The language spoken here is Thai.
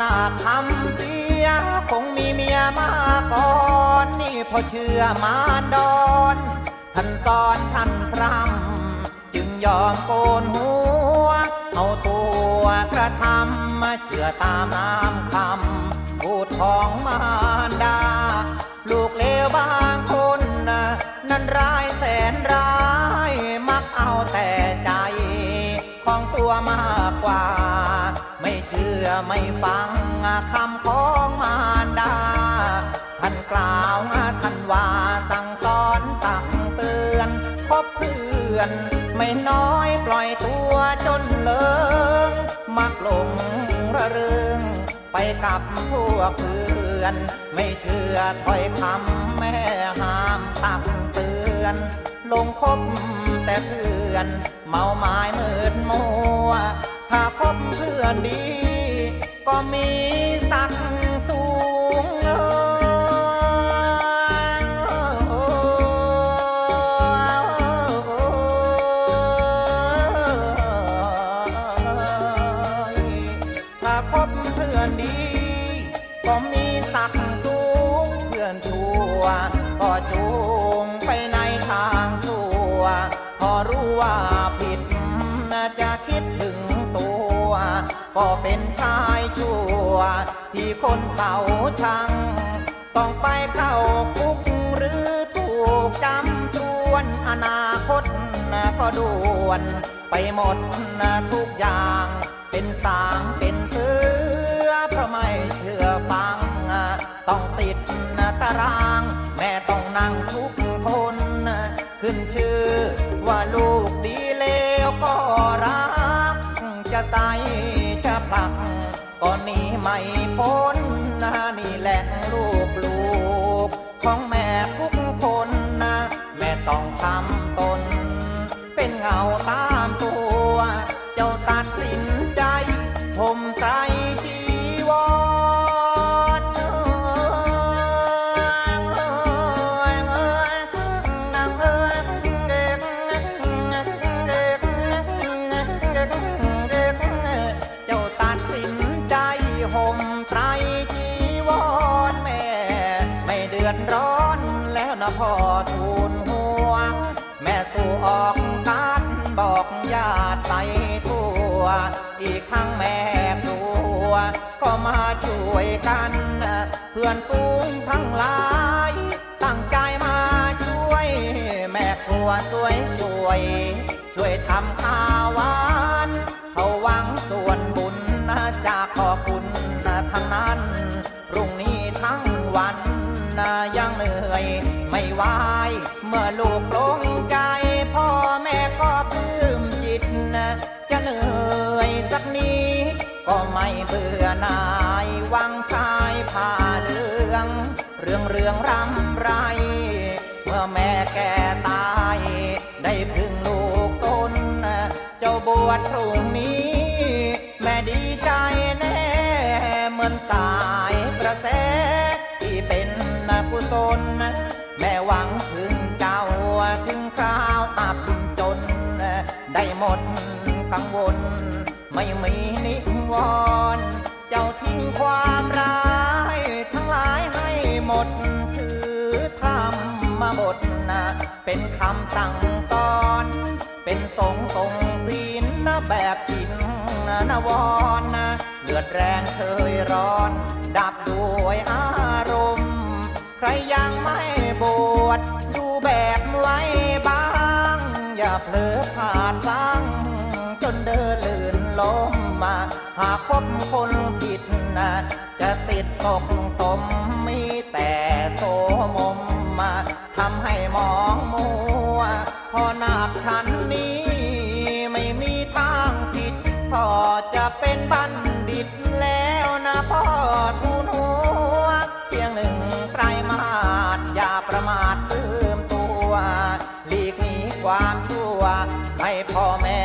นาคำเสีย คงมีเมียมาก่อน นี่พอเชื่อมาดอนท่านสอนท่านพรำจึงยอมโกนหัว เอาตัวกระทำมาเชื่อตามน้ำคำพูดของมารดา ลูกเลวบางคน นั้นร้ายแสนร้าย มักเอาแต่ใจ ของตัวมา ไม่เชื่อไม่ฟังคำของมารดา ท่านกล่าวท่านว่าสั่งสอนตักเตือนพบเพื่อน ไม่น้อยปล่อยตัวจนเลิงมักหลงระเริงไปกับพวกเพื่อน ไม่เชื่อถ้อยคำแม่ห้ามตักเตือน ลงคบแต่เพื่อน เมาไม้มืดมัว ถ้าคบเพื่อนดี ก็มีสักสูงเอยถ้าคบเพื่อนดี ก็มีสักสูงเพื่อนชั่ว ก็จูงไปในทางชั่ว พอรู้ว่า ก็เป็นชายชั่ว ที่คนเขาชัง ต้องไปเข้าคุกหรือถูกจำทวนอนาคตก็ด่วน ไปหมดทุกอย่าง เป็นสางเป็นเสือเพราะไม่เชื่อฟัง ต้องติดตาราง แม่ต้องนั่งทุกคน ขึ้นชื่อว่าลูกดีเลวก็รักจะใส่ พักก็หนีไม่พ้นนะนี่แหละลูกลูก ของแม่ทุกคนนะ แม่ต้องทำตน เป็นเงาตามตัว เจ้าตัดสิน อีกทั้งแม่ครัว ก็มาช่วยกัน เพื่อนฟูงทั้งหลาย ตั้งใจมาช่วย แม่ครัวสวยสวยๆช่วยทำข้าวหวานเขาหวังส่วนบุญจากขอบคุณทั้งนั้นรุ่งนี้ทั้งวันยังเหนื่อยไม่ไหวเมื่อลูกลงใจพ่อแม่ก็ปลื้มจิตจะเหนื่อย ก็ไม่เบื่อหน่ายวังชายผ่าเหลือง เรื่องเรื่องรำไร เมื่อแม่แก่ตาย ได้พึ่งลูกตน เจ้าบวชพรุ่งนี้ แม่ดีใจแน่ เหมือนสายกระแสที่เป็นกุศลแม่หวังถึงเจ้าถึงคราวอับจน ได้หมด กังวล ไม่มีนิวรณ์เจ้าทิ้งความร้ายทั้งหลายให้หมด ถือธรรมมาบทนะ เป็นคำสั่งสอน เป็นทรงทรงศีลนะแบบชินนะนวรนะเลือดแรงเคยร้อน ดับด้วยอารมณ์ ใครยังไม่บวชดูแบบไว้บ้าง อย่าเผลอพลาดพลั้ง ลื่นล้มมา หากพบคนผิดนะจะติดตกตมมีแต่โสมมมาทำให้มองมัว พอนาบฉันนี้ ไม่มีทางผิดพอจะเป็นบัณฑิตแล้วนะพ่อทูลหัวเพียงหนึ่งไตรมาสอย่าประมาทลืมตัว หลีกหนีความชั่วให้พ่อแม่